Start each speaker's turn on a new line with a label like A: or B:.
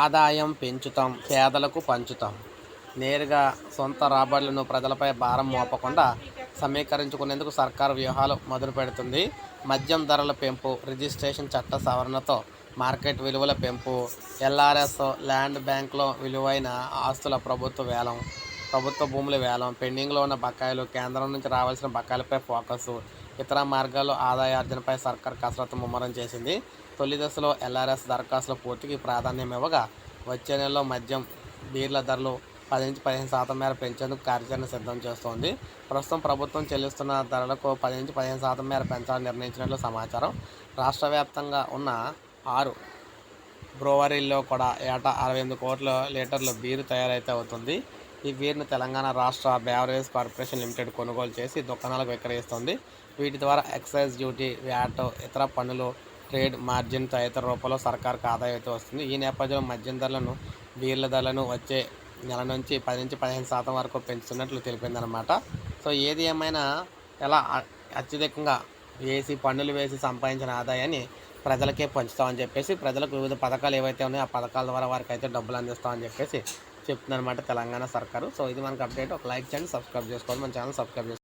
A: ఆదాయం పెంచుతాం పేదలకు పంచుతాం. నేరుగా సొంత రాబడులను ప్రజలపై భారం మోపకుండా సమీకరించుకునేందుకు సర్కారు వ్యూహాలు మొదలు పెడుతుంది. మద్యం ధరల పెంపు రిజిస్ట్రేషన్ చట్ట సవరణతో మార్కెట్ విలువల పెంపు ఎల్ఆర్ఎస్ ల్యాండ్ బ్యాంక్లో విలువైన ఆస్తుల ప్రభుత్వ వేలం ప్రభుత్వ భూముల వేలం పెండింగ్లో ఉన్న బకాయిలు కేంద్రం నుంచి రావాల్సిన బకాయిలపై ఫోకస్ ఇతర మార్గాల్లో ఆదాయార్జనపై సర్కార్ కసరత్తు ముమ్మరం చేసింది. తొలి దశలో ఎల్ఆర్ఎస్ దరఖాస్తుల పూర్తికి ప్రాధాన్యం ఇవ్వగా వచ్చే నెలలో మద్యం బీర్ల ధరలు పది నుంచి పదిహేను శాతం మేర పెంచేందుకు కార్యాచరణ సిద్ధం చేస్తోంది. ప్రస్తుతం ప్రభుత్వం చెల్లిస్తున్న ధరలకు పది నుంచి పదిహేను శాతం మేర పెంచాలని నిర్ణయించినట్లు సమాచారం. రాష్ట్ర వ్యాప్తంగా ఉన్న ఆరు బ్రోవరీల్లో కూడా ఏటా అరవై ఎనిమిది కోట్ల లీటర్ల బీరు తయారైతే అవుతుంది. ఈ బీర్ను తెలంగాణ రాష్ట్ర బ్యావరేజ్ కార్పొరేషన్ లిమిటెడ్ కొనుగోలు చేసి దుకాణాలకు విక్రయిస్తుంది. వీటి ద్వారా ఎక్సైజ్ డ్యూటీ వ్యాట్ ఇతర పన్నులు ట్రేడ్ మార్జిన్ తదితర రూపంలో సర్కార్కు ఆదాయం అయితే వస్తుంది. ఈ నేపథ్యంలో మద్యం ధరలను బీర్ల ధరలను వచ్చే నెల నుంచి పది నుంచి పదిహేను శాతం వరకు పెంచుతున్నట్లు తెలిపిందనమాట సో ఏది ఏమైనా ఎలా అత్యధికంగా వేసి పన్నులు వేసి సంపాదించిన ఆదాయాన్ని ప్రజలకే పంచుతామని చెప్పేసి ప్రజలకు వివిధ పథకాలు ఏవైతే ఉన్నాయో ఆ పథకాల ద్వారా వారికి అయితే డబ్బులు అందిస్తామని చెప్పేసి చెప్తుందన్నమాట తెలంగాణ సర్కారు. సో ఇది మనకు అప్డేట్ ఒక లైక్ చేయండి సబ్స్క్రైబ్ చేసుకోండి మన ఛానల్ సబ్స్క్రైబ్ చేసుకోండి